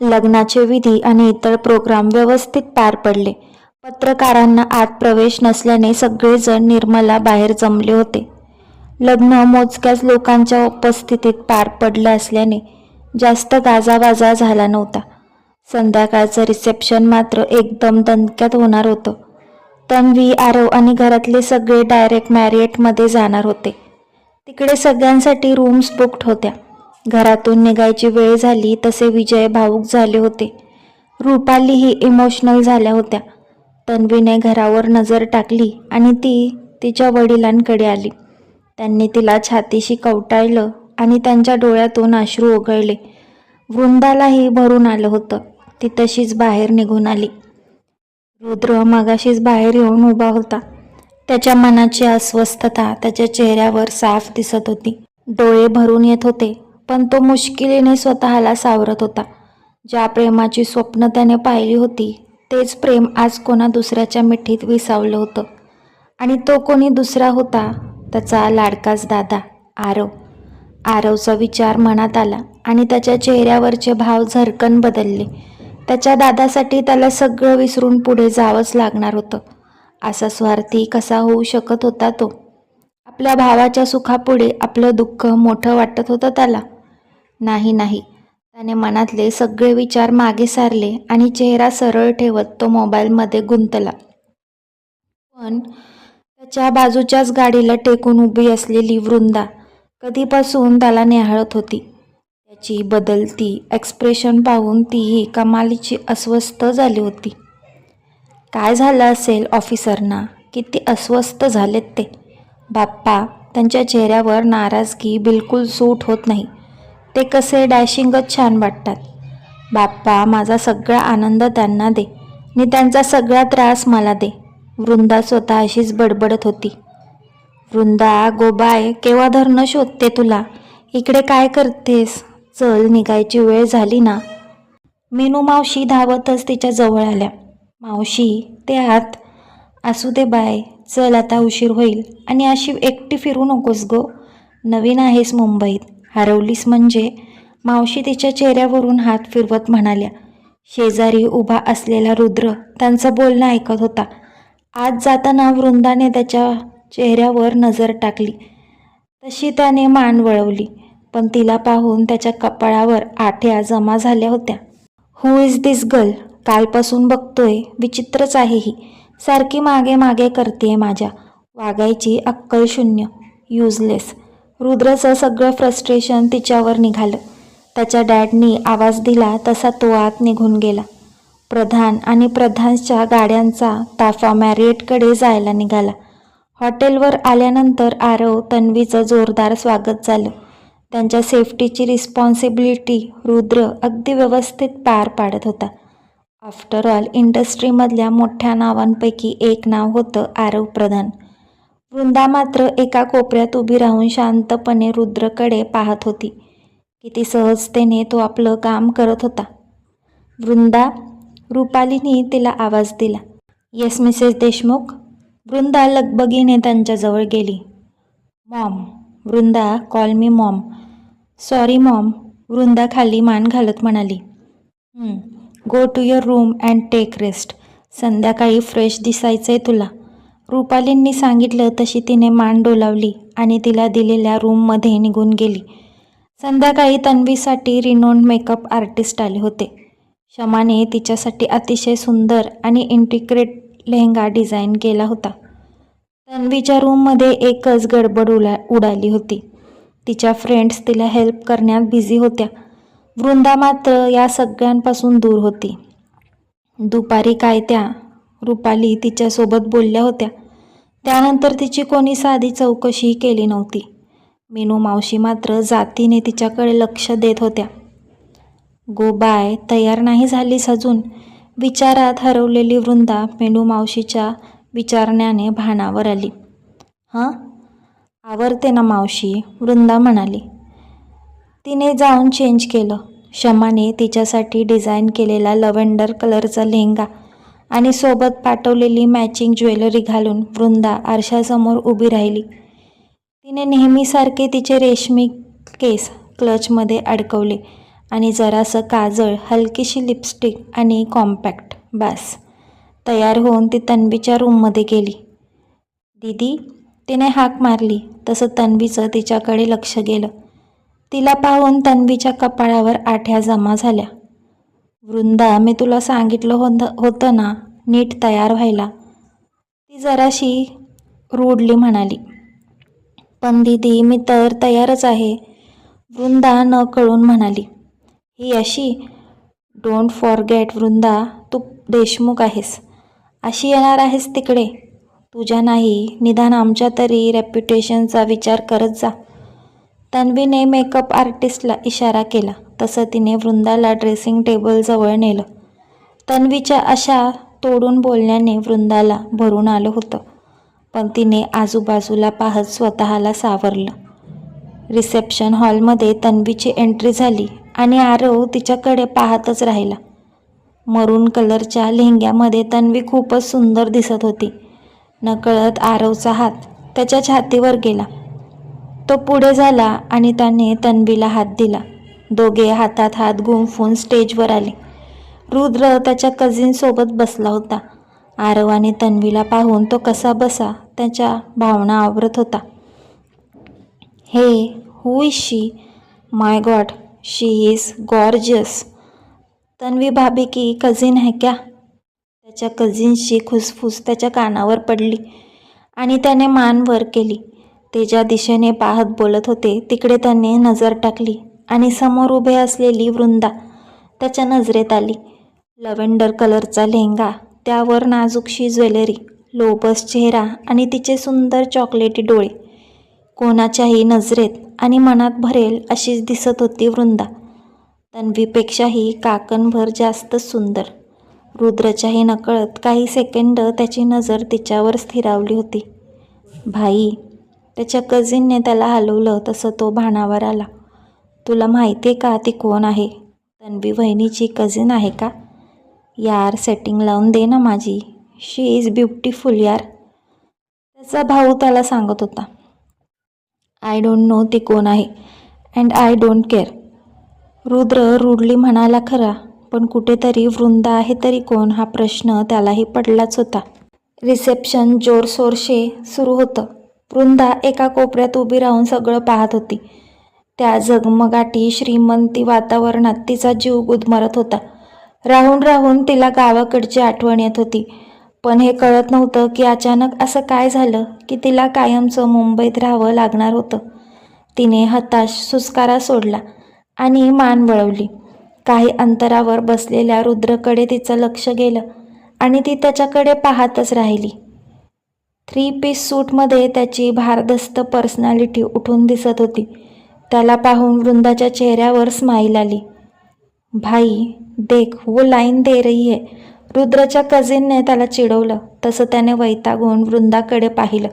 लग्नाचे विधी आणि इतर प्रोग्राम व्यवस्थित पार पडले. पत्रकारांना आत प्रवेश नसल्याने सगळेजण निर्मला बाहेर जमले होते. लग्न मोजक्याच लोकांच्या उपस्थितीत पार पडलं असल्याने जास्त गाजावाजा झाला नव्हता. संध्याकाळचं रिसेप्शन मात्र एकदम दणक्यात होणार होतं. तन्वी आरव आणि घरातले सगळे डायरेक्ट मॅरिएटमध्ये जाणार होते. तिकडे सगळ्यांसाठी रूम्स बुक्ड होत्या. घरातून निघायची वेळ झाली तसे विजय भावूक झाले होते. रुपालीही इमोशनल झाल्या होत्या. तन्वीने घरावर नजर टाकली आणि ती तिच्या वडिलांकडे आली. त्यांनी तिला छातीशी कवटाळलं आणि त्यांच्या डोळ्यातून अश्रू ओघळले. वृंदालाही भरून आलं होतं. ती तशीच बाहेर निघून आली. रुद्र मगाशीच बाहेर येऊन उभा होता. त्याच्या मनाची अस्वस्थता त्याच्या चेहऱ्यावर साफ दिसत होती. डोळे भरून येत होते. पण तो मुश्किलीने स्वतःला सावरत होता. ज्या प्रेमाची स्वप्न त्याने पाहिली होती तेच प्रेम आज कोणा दुसऱ्याच्या मिठीत विसावलं होतं. आणि तो कोणी दुसरा होता त्याचा लाडकाच दादा आरव. आरवचा विचार मनात आला आणि त्याच्या चेहऱ्यावरचे भाव झरकन बदलले. त्याच्या दादासाठी त्याला सगळं विसरून पुढे जावंच लागणार होतं. असा स्वार्थी कसा होऊ शकत होता तो? आपल्या भावाच्या सुखापुढे आपलं दुःख मोठं वाटत होतं त्याला. नाही नाही. त्याने मनातले सगळे विचार मागे सारले आणि चेहरा सरळ ठेवत तो मोबाईलमध्ये गुंतला. पण त्याच्या बाजूच्याच गाडीला टेकून उभी असलेली वृंदा कधीपासून त्याला निहाळत होती. त्याची बदलती एक्सप्रेशन पाहून तीही कमालीची अस्वस्थ झाली होती. काय झालं असेल ऑफिसरना किती अस्वस्थ झालेत ते. बाप्पा त्यांच्या चेहऱ्यावर नाराजगी बिलकुल सूट होत नाही. ते कसे डॅशिंगच छान वाटतात. बाप्पा माझा सगळा आनंद त्यांना दे. आणि त्यांचा सगळा त्रास मला दे. वृंदा स्वतः अशीच बडबडत होती. वृंदा गोबाय केव्हा धरणं शोधते तुला? इकडे काय करतेस? चल निघायची वेळ झाली ना? मेनू मावशी धावतच तिच्या जवळ आल्या. मावशी ते आत. असू दे बाय चल आता उशीर होईल. आणि अशी एकटी फिरू नकोस गो. नवीन आहेस मुंबईत. हरवलीस म्हणजे? मावशी तिच्या चेहऱ्यावरून हात फिरवत म्हणाल्या शेजारी उभा असलेला रुद्र त्यांचं बोलणं ऐकत होता. आज जाताना वृंदाने त्याच्या चेहऱ्यावर नजर टाकली. तशी त्याने मान वळवली पण तिला पाहून त्याच्या कपाळावर आठ्या जमा झाल्या होत्या. हू इज दिस गर्ल कालपासून बघतोय विचित्रच आहे ही. सारखी मागे मागे करते माझ्या. वागायची अक्कल शून्य. युजलेस रुद्रचं सगळं फ्रस्ट्रेशन तिच्यावर निघालं. त्याच्या डॅडनी आवाज दिला तसा तो आत निघून गेला. प्रधान आणि प्रधानच्या गाड्यांचा ताफा मॅरिएटकडे जायला निघाला. हॉटेलवर आल्यानंतर आरव तन्वीचं जोरदार स्वागत झालं. त्यांच्या सेफ्टीची रिस्पॉन्सिबिलिटी रुद्र अगदी व्यवस्थित पार पाडत होता. आफ्टर ऑल इंडस्ट्रीमधल्या मोठ्या नावांपैकी एक नाव होतं आरव प्रधान. वृंदा मात्र एका कोपऱ्यात उभी राहून शांतपणे रुद्रकडे पाहत होती. किती सहजतेने तो आपलं काम करत होता. वृंदा रुपालीने तिला आवाज दिला. येस मिसेस देशमुख वृंदा लगबगीने त्यांच्याजवळ गेली. मॉम वृंदा कॉल मी मॉम सॉरी मॉम वृंदा खाली मान घालत म्हणाली. Go to your room and take rest संध्याकाळी फ्रेश दिसायचं आहे तुला. रुपालींनी सांगितलं तशी तिने मान डोलावली आणि तिला दिलेल्या रूममध्ये निघून गेली. संध्याकाळी तन्वीसाठी रिनोन मेकअप आर्टिस्ट आले होते. शमाने तिच्यासाठी अतिशय सुंदर आणि इंटिग्रेट लेहंगा डिझाईन केला होता. तन्वीच्या रूममध्ये एकच गडबड उला उडाली होती. तिच्या फ्रेंड्स तिला हेल्प करण्यात बिझी होत्या. वृंदा मात्र या सगळ्यांपासून दूर होती. दुपारी काय त्या रुपाली तिच्यासोबत बोलल्या होत्या. त्यानंतर तिची कोणी साधी चौकशी केली नव्हती. मेनू मावशी मात्र जातीने तिच्याकडे लक्ष देत होत्या. गोबाय तयार नाही झालीस अजून? विचारात हरवलेली वृंदा मेनू मावशीच्या विचारण्याने भानावर आली. हां? आवरते ना मावशी वृंदा म्हणाली. तिने जाऊन चेंज केलं. शमाने तिच्यासाठी डिझाईन केलेला लव्हेंडर कलरचा लेहंगा आणि सोबत पाठवलेली मॅचिंग ज्वेलरी घालून वृंदा आरशासमोर उभी राहिली. तिने नेहमीसारखे तिचे रेशमी केस क्लचमध्ये अडकवले आणि जरासं काजळ हलकीशी लिपस्टिक आणि कॉम्पॅक्ट बास तयार होऊन ती तन्वीच्या रूममध्ये गेली. दीदी तिने हाक मारली तसं तन्वीचं तिच्याकडे लक्ष गेलं. तिला पाहून तन्वीच्या कपाळावर आठ्या जमा झाल्या. वृंदा मी तुला सांगितलं होत होतं ना नीट तयार व्हायला. ती जराशी रूडली म्हणाली. पण दीदी मी तर तयारच आहे वृंदा न कळून म्हणाली. ही अशी डोंट फॉरगेट वृंदा तू देशमुख आहेस. अशी येणार आहेस तिकडे. तुझ्या नाही निदान आमच्या तरी रेप्युटेशनचा विचार करत जा. तन्वीने मेकअप आर्टिस्टला इशारा केला. तसं तिने वृंदाला ड्रेसिंग टेबलजवळ नेलं. तन्वीच्या अशा तोडून बोलण्याने वृंदाला भरून आलं होतं. पण तिने आजूबाजूला पाहत स्वतःला सावरलं. रिसेप्शन हॉलमध्ये तन्वीची एंट्री झाली आणि आरव तिच्याकडे पाहतच राहिला. मरून कलरच्या लेहंग्यामध्ये तन्वी खूपच सुंदर दिसत होती. नकळत आरवचा हात त्याच्या छातीवर गेला. तो पुढे झाला आणि त्याने तन्वीला हात दिला. दोघे हातात हात गुंफून स्टेजवर आले. रुद्र त्याच्या कझिनसोबत बसला होता. आरव आणि तन्वीला पाहून तो कसा बसा त्याच्या भावना आवरत होता. Hey who is she my god she is gorgeous Tanvi भाभी की कझिन है क्या? त्याच्या कझिनशी खुसफुस त्याच्या कानावर पडली आणि त्याने मान वर केली. ते ज्या दिशेने पाहत बोलत होते. तिकडे त्याने नजर टाकली. आणि समोर उभे असलेली वृंदा त्याच्या नजरेत आली. लव्हेंडर कलरचा लेहंगा त्यावर नाजूकशी ज्वेलरी लोबस चेहरा आणि तिचे सुंदर चॉकलेटी डोळे. कोणाच्याही नजरेत आणि मनात भरेल अशीच दिसत होती वृंदा. तन्वीपेक्षाही काकणभर जास्त सुंदर. रुद्रच्याही नकळत काही सेकंड त्याची नजर तिच्यावर स्थिरावली होती. भाई त्याच्या कझिनने त्याला हलवलं तसं तो भाणावर आला. तुला माहिती आहे का ती कोण आहे? तन्वी वहिनीची कझिन आहे का? यार सेटिंग लावून दे ना माझी. शी इज ब्युटिफुल यार. त्याचा भाऊ त्याला सांगत होता. आय डोंट नो ती कोण आहे and I don't care Rudra rudely म्हणाला खरा पण कुठेतरी वृंदा आहे तरी कोण हा प्रश्न त्यालाही पडलाच होता. रिसेप्शन जोरशोरशे सुरू होतं. वृंदा एका कोपऱ्यात उभी राहून सगळं पाहत होती. त्या झगमगाटी श्रीमंती वातावरणात तिचा जीव गुदमरत होता. राहून राहून तिला गावाकडची आठवण येत होती. पण हे कळत नव्हतं की अचानक असं काय झालं की तिला कायमचं मुंबईत राहावं लागणार होतं. तिने हताश सुस्कारा सोडला आणि मान वळवली. काही अंतरावर बसलेल्या रुद्रकडे तिचं लक्ष गेलं आणि ती त्याच्याकडे पाहतच राहिली. थ्री पीस सूटमध्ये त्याची भारदस्त पर्सनॅलिटी उठून दिसत होती. त्याला पाहून वृंदाच्या चेहऱ्यावर स्माईल आली. भाई देख वो लाईन दे रही है. रुद्रच्या कझिनने त्याला चिडवलं. तसं त्याने वैतागून वृंदाकडे पाहिलं.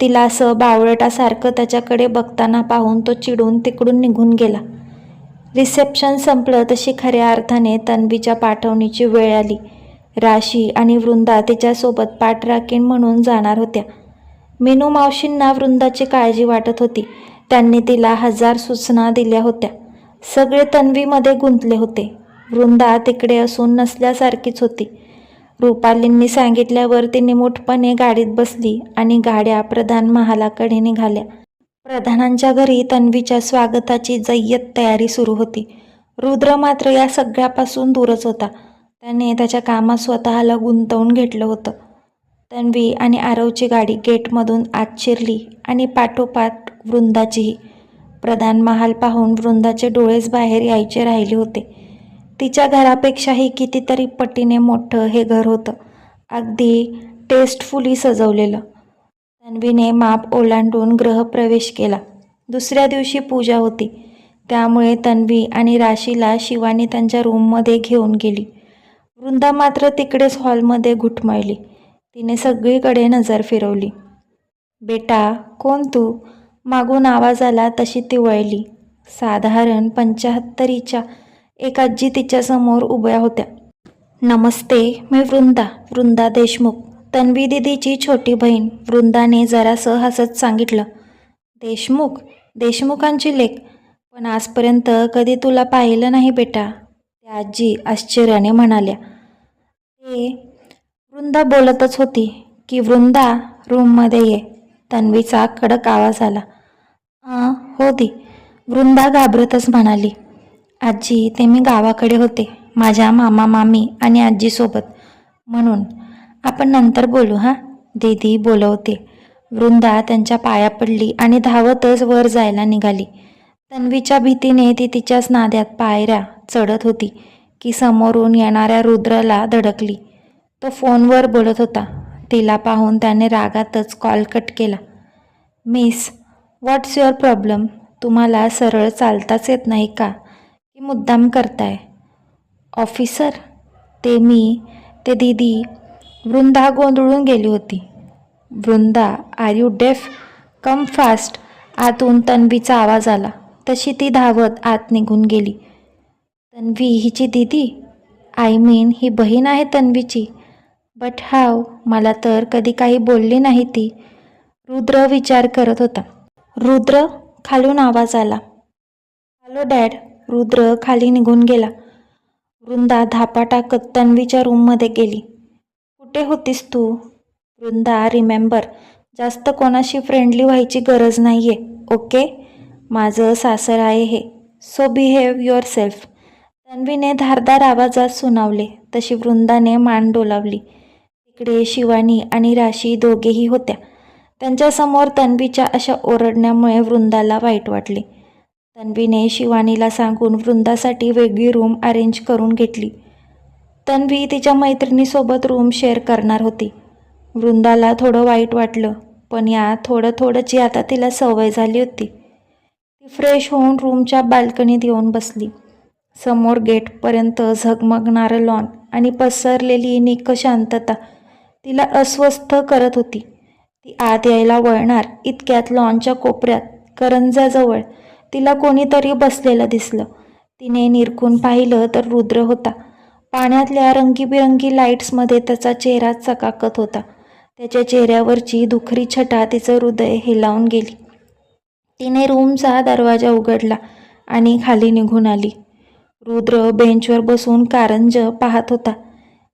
तिला असं बावळटासारखं त्याच्याकडे बघताना पाहून तो चिडून तिकडून निघून गेला. रिसेप्शन संपलं तशी खऱ्या अर्थाने तन्वीच्या पाठवणीची वेळ आली. राशी आणि वृंदा तिच्यासोबत पाठराखीण म्हणून जाणार होत्या. मेनू मावशींना वृंदाची काळजी वाटत होती. त्यांनी तिला हजार सूचना दिल्या होत्या. सगळे तन्वीमध्ये गुंतले होते. वृंदा तिकडे असून नसल्यासारखीच होती. रुपालींनी सांगितल्यावर तिने मोठपणे गाडीत बसली आणि गाड्या प्रधान महालाकडे निघाल्या. प्रधानांच्या घरी तन्वीच्या स्वागताची जय्यत तयारी सुरू होती. रुद्र मात्र या सगळ्यापासून दूरच होता. त्याने त्याच्या कामात स्वतःला गुंतवून घेतलं होतं. तन्वी आणि आरवची गाडी गेटमधून आत शिरली आणि पाठोपाठ वृंदाचीही प्रधान महाल पाहून वृंदाचे डोळेच बाहेर यायचे राहिले होते. तिच्या घरापेक्षाही कितीतरी पटीने मोठं हे घर होतं. अगदी टेस्टफुली सजवलेलं. तन्वीने माप ओलांडून ग्रहप्रवेश केला. दुसऱ्या दिवशी पूजा होती. त्यामुळे तन्वी आणि राशीला शिवानी त्यांच्या रूममध्ये घेऊन गेली. वृंदा मात्र तिकडेच हॉलमध्ये घुटमळली. तिने सगळीकडे नजर फिरवली. बेटा कोण तू? मागून आवाज आला तशी ती वळली. साधारण पंच्याहत्तरीच्या एक आजी तिच्यासमोर उभ्या होत्या. नमस्ते मी वृंदा वृंदा देशमुख. तन्वी दिदीची छोटी बहीण. वृंदाने जरासं हसत सांगितलं. देशमुख देशमुखांची लेख. पण आजपर्यंत कधी तुला पाहिलं नाही बेटा? त्या आजी आश्चर्याने म्हणाल्या. ते वृंदा बोलतच होती की वृंदा रूममध्ये ये. तन्वीचा कडक आवाज आला. हो दी. वृंदा घाबरतच म्हणाली. आजी ते मी गावाकडे होते. माझ्या मामा मामी आणि आजीसोबत म्हणून आपण नंतर बोलू हां? दीदी बोलवते. वृंदा त्यांच्या पाया पडली आणि धावतच वर जायला निघाली. तन्वीच्या भीतीने ती तिच्याच नाद्यात पायऱ्या चढत होती. की समोरून येणाऱ्या रुद्रला धडकली. तो फोनवर बोलत होता. तिला पाहून त्याने रागातच कॉल कट केला. मिस व्हॉट्स युअर प्रॉब्लेम तुम्हाला सरळ चालताच येत नाही का? की मुद्दाम करताय? ऑफिसर ते मी ते दीदी वृंदा गोंधळून गेली होती. Vrinda are you deaf come fast आतून तन्वीचा आवाज आला. तशी ती धावत आत निघून गेली. तन्वी हिची दीदी? आय मीन ही बहीण आहे तन्वीची. बट हाव मला तर कधी काही बोलली नाही ती. रुद्र विचार करत होता. रुद्र खालून आवाज आला. हॅलो डॅड रुद्र खाली निघून गेला. वृंदा धापा टाकत तन्वीच्या रूममध्ये गेली. कुठे होतीस तू? वृंदा रिमेंबर जास्त कोणाशी फ्रेंडली व्हायची गरज नाही आहे ओके? माझं सासर आहे हे. सो बिहेव युअर सेल्फ तन्वीने धारदार आवाजात सुनावले. तशी वृंदाने मान डोलावली. तिकडे शिवानी आणि राशी दोघेही होत्या. त्यांच्यासमोर तन्वीच्या अशा ओरडण्यामुळे वृंदाला वाईट वाटले. तन्वीने शिवानीला सांगून वृंदासाठी वेगळी रूम अरेंज करून घेतली. तन्वी तिच्या मैत्रिणीसोबत रूम शेअर करणार होती. वृंदाला थोडं वाईट वाटलं पण या थोडं थोडंची आता तिला सवय झाली होती. ती फ्रेश होऊन रूमच्या बाल्कनीत येऊन बसली. समोर गेटपर्यंत झगमगणारं लॉन आणि पसरलेली निक शांतता तिला अस्वस्थ करत होती. ती आत यायला वळणार. इतक्यात लॉनच्या कोपऱ्यात करंजाजवळ तिला कोणीतरी बसलेलं दिसलं. तिने निरखून पाहिलं तर रुद्र होता. पाण्यातल्या रंगीबिरंगी लाईट्समध्ये त्याचा चेहरा चकाकत होता. त्याच्या चेहऱ्यावरची दुखरी छटा तिचं हृदय हेलावून गेली. तिने रूमचा दरवाजा उघडला आणि खाली निघून आली. रुद्र बेंचवर बसून कारंज पाहत होता.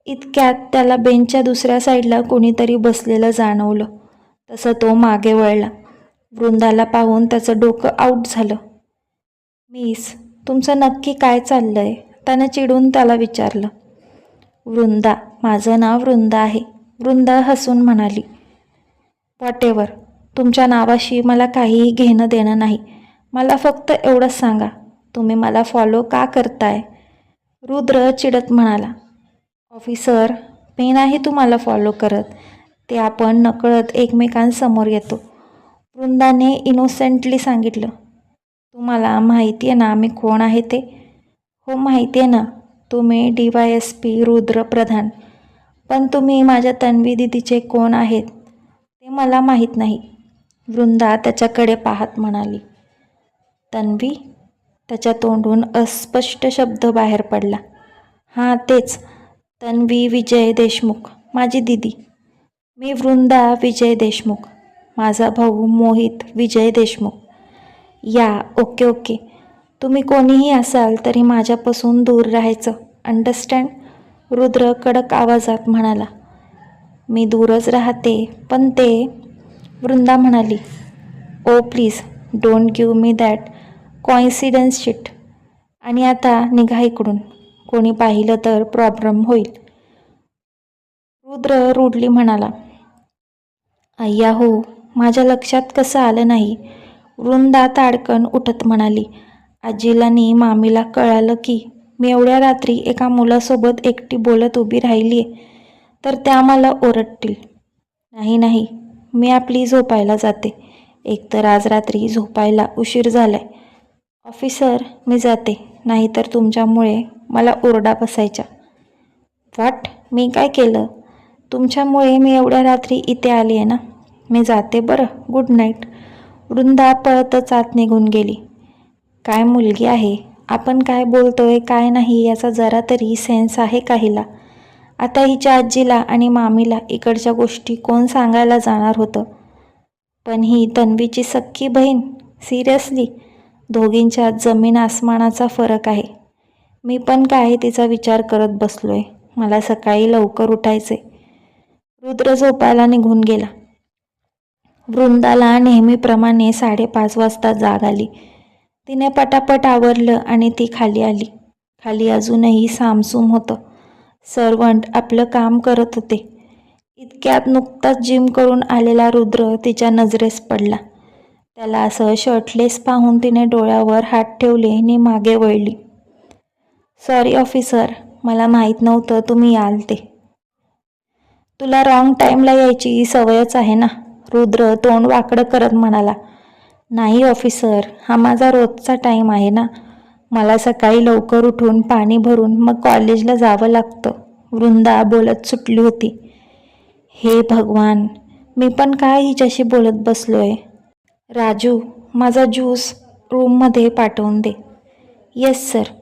इतक्यात त्याला बेंचच्या दुसऱ्या साईडला कोणीतरी बसलेलं जाणवलं. तसं तो मागे वळला. वृंदाला पाहून त्याचं डोकं आऊट झालं. मिस तुमचं नक्की काय चाललं आहे त्यानं चिडून त्याला विचारलं. वृंदा माझं नाव वृंदा आहे. वृंदा हसून म्हणाली. वॉटेवर तुमच्या नावाशी मला काहीही घेणं देणं नाही. मला फक्त एवढंच सांगा तुम्ही मला फॉलो का करताय? रुद्र चिडत म्हणाला. ऑफिसर मी नाही तुम्हाला फॉलो करत. ते आपण नकळत एकमेकांसमोर येतो. वृंदाने इनोसेंटली सांगितलं तुम्हाला माहिती आहे ना आम्ही कोण आहे ते? हो माहिती आहे ना. तुम्ही D Y S P Rudra Pradhan पण तुम्ही माझ्या तन्वी दिदीचे कोण आहेत ते मला माहीत नाही. वृंदा त्याच्याकडे पाहत म्हणाली. तन्वी? त्याच्या तोंडून अस्पष्ट शब्द बाहेर पडला. हां तेच. तन्वी विजय देशमुख माझी दिदी. मी वृंदा विजय देशमुख. माझा भाऊ मोहित विजय देशमुख. या ओके ओके. तुम्ही कोणीही असाल तरी माझ्यापासून दूर राहायचं. अंडरस्टँड रुद्र कडक आवाजात म्हणाला. मी दूरच राहते पण ते वृंदा म्हणाली. ओ please don't give me that coincidence shit आणि आता निघा इकडून. कोणी पाहिलं तर प्रॉब्लेम होईल. रुद्र रुडली म्हणाला अय्या हो माझ्या लक्षात कसं आलं नाही. वृंदा ताडकन उठत म्हणाली आजीला नी मामीला कळालं की मी एवढ्या रात्री एका मुलासोबत एकटी बोलत उभी राहिली आहे तर त्या मला ओरडतील. नाही नाही मी आपली झोपायला जाते. एकतर आज रात्री झोपायला उशीर झालाय. ऑफिसर मी जाते नाहीतर तुमच्यामुळे मला ओरडा बसायच्या. वाट मी काय केलं? तुमच्यामुळे मी एवढ्या रात्री इथे आली आहे ना. मी जाते बरं. गुड नाईट वृंदा पळतच आत निघून गेली. काय मुलगी आहे? आपण काय बोलतोय काय नाही याचा जरा तरी सेन्स आहे का हिला आता हिच्या आजीला आणि मामीला इकडच्या गोष्टी कोण सांगायला जाणार होतं? पण ही तन्वीची सख्खी बहीण? सिरियसली दोघींच्या जमीन आसमानाचा फरक आहे. मी पण काय तिचा विचार करत बसलोय. मला सकाळी लवकर उठायचे रुद्र झोपायला निघून गेला. वृंदाला नेहमीप्रमाणे साडेपाच वाजता जाग आली. तिने पटापट आवरलं आणि ती खाली आली. खाली अजूनही सामसूम होतं. सर्वंट आपलं काम करत होते. इतक्यात नुकताच जिम करून आलेला रुद्र तिच्या नजरेस पडला. त्याला असं शर्टलेस पाहून तिने डोळ्यावर हात ठेवले आणि मागे वळली. Sorry officer. मला माहीत नव्हतं तुम्ही याल ते तुला रॉंग टाईमला यायची सवयच आहे ना? रुद्र तोंड वाकडं करत म्हणाला. नाही ऑफिसर हा माझा रोजचा टाईम आहे ना? मला सकाळी लवकर उठून पाणी भरून मग कॉलेजला जावं लागतं. वृंदा बोलत सुटली होती. हे भगवान मी पण काय हिच्याशी बोलत बसलो आहे राजू माझा ज्यूस रूममध्ये पाठवून दे. येस सर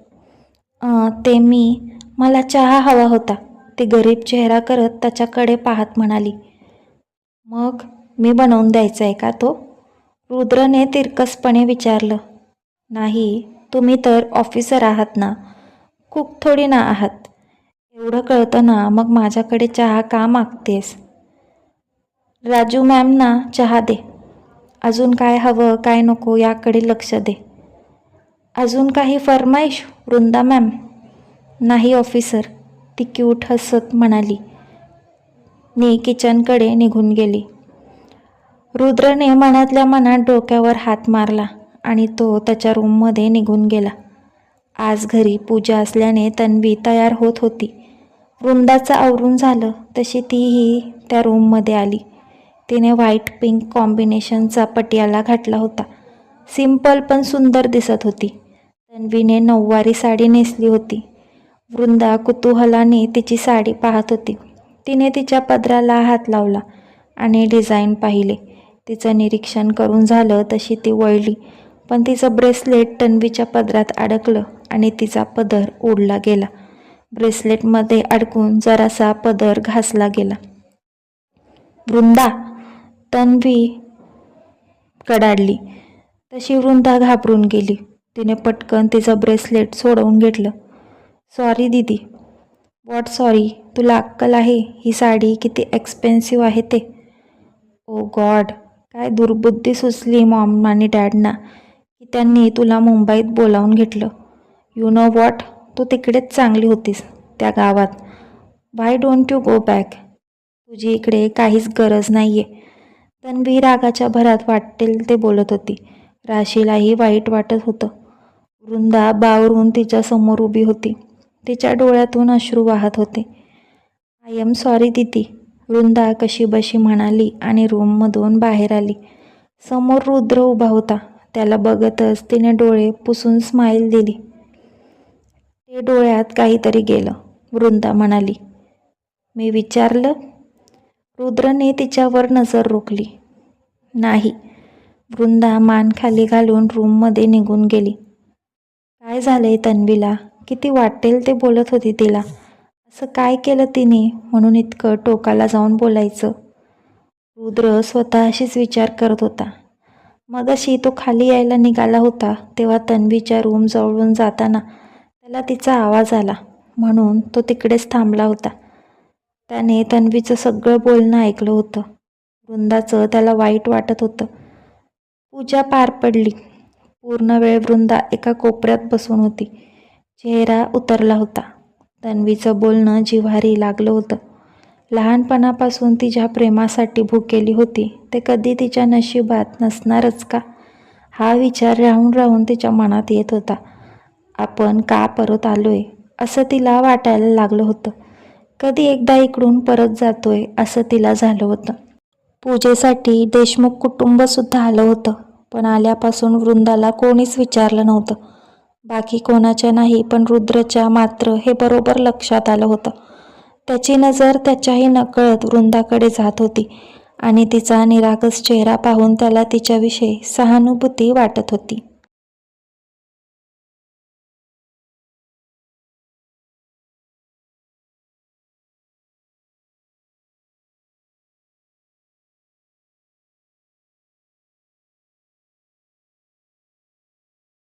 ते मी मला चहा हवा होता. ती गरीब चेहरा करत त्याच्याकडे पाहत म्हणाली मग मी बनवून द्यायचा आहे का तो? रुद्रने तिरकसपणे विचारलं नाही तुम्ही तर ऑफिसर आहात ना कुक थोडी ना आहात. एवढं कळतं ना मग माझ्याकडे चहा का मागतेस? राजू मॅम ना चहा दे. अजून काय हवं काय नको याकडे लक्ष दे. अजून काही फरमाईश वृंदा मॅम? नाही ऑफिसर. ती क्यूट हसत म्हणाली. नी किचनकडे निघून गेली. रुद्रने मनातल्या मनात डोक्यावर हात मारला आणि तो त्याच्या रूममध्ये निघून गेला. आज घरी पूजा असल्याने तन्वी तयार होत होती. वृंदाचं आवरून झालं तशी तीही त्या रूममध्ये आली. तिने व्हाईट पिंक कॉम्बिनेशनचा पटियाला घातला होता. सिंपल पण सुंदर दिसत होती. तन्वीने नऊवारी साडी नेसली होती. वृंदा कुतूहलाने तिची साडी पाहत होती. तिने तिच्या पदराला हात लावला आणि डिझाईन पाहिले. तिचं निरीक्षण करून झालं तशी ती वळली पण तिचं ब्रेसलेट तन्वीच्या पदरात अडकलं आणि तिचा पदर ओढला गेला. ब्रेसलेटमध्ये अडकून जरासा पदर घासला गेला. वृंदा! तन्वी कडाडली. तशी वृंदा घाबरून गेली. तिने पटकन तिचं ब्रेसलेट सोडवून घेतलं. सॉरी दीदी. वॉट सॉरी तुला अक्कल आहे? ही साडी किती एक्सपेन्सिव्ह आहे ते? Oh ओ गॉड काय दुर्बुद्धी सुचली मॉम आणि डॅडना की त्यांनी तुला मुंबईत बोलावून घेतलं. यू नो वॉट तू तिकडेच चांगली होतीस त्या गावात. Why don't you go back तुझी इकडे काहीच गरज नाही आहे तन्वी रागाच्या भरात वाटेल ते बोलत होती. राशीलाही वाईट वाटत होतं. वृंदा बावरून तिच्यासमोर उभी होती. तिच्या डोळ्यातून अश्रू वाहत होते. आय एम सॉरी दिदी वृंदा कशी बशी म्हणाली आणि रूममधून बाहेर आली. समोर रुद्र उभा होता. त्याला बघतच तिने डोळे पुसून स्माईल दिली. ते डोळ्यात काहीतरी गेलं वृंदा म्हणाली. मी विचारलं? रुद्रने तिच्यावर नजर रोखली. नाही. वृंदा मान खाली घालून रूममध्ये निघून गेली. काय झालंय तन्वीला? किती वाटेल ते बोलत होती तिला. असं काय केलं तिने? म्हणून इतकं टोकाला जाऊन बोलायचं. रुद्र स्वतःशीच विचार करत होता. मगाशी तो खाली यायला निघाला होता तेव्हा तन्वीच्या रूम जवळून जाताना त्याला तिचा आवाज आला. म्हणून तो तिकडेच थांबला होता. त्याने तन्वीचं सगळं बोलणं ऐकलं होतं. वृंदाचं त्याला वाईट वाटत होतं. पूजा पार पडली. पूर्ण वेळ वृंदा एका कोपऱ्यात बसून होती. चेहरा उतरला होता. तन्वीचं बोलणं जिव्हारी लागलं होतं. लहानपणापासून तिच्या प्रेमासाठी भुकेली होती ते कधी तिच्या नशिबात नसणारच का? हा विचार राहून राहून तिच्या मनात येत होता. आपण का परत आलोय? असं तिला वाटायला लागलं होतं. कधी एकदा इकडून परत जातोय असं तिला झालं होतं. पूजेसाठी देशमुख कुटुंबसुद्धा आलं होतं पण आल्यापासून वृंदाला कोणीच विचारलं नव्हतं. बाकी कोणाच्या नाही पण रुद्रच्या मात्र हे बरोबर लक्षात आलं होतं. त्याची नजर त्याच्याही नकळत वृंदाकडे जात होती आणि तिचा निरागस चेहरा पाहून त्याला तिच्याविषयी सहानुभूती वाटत होती.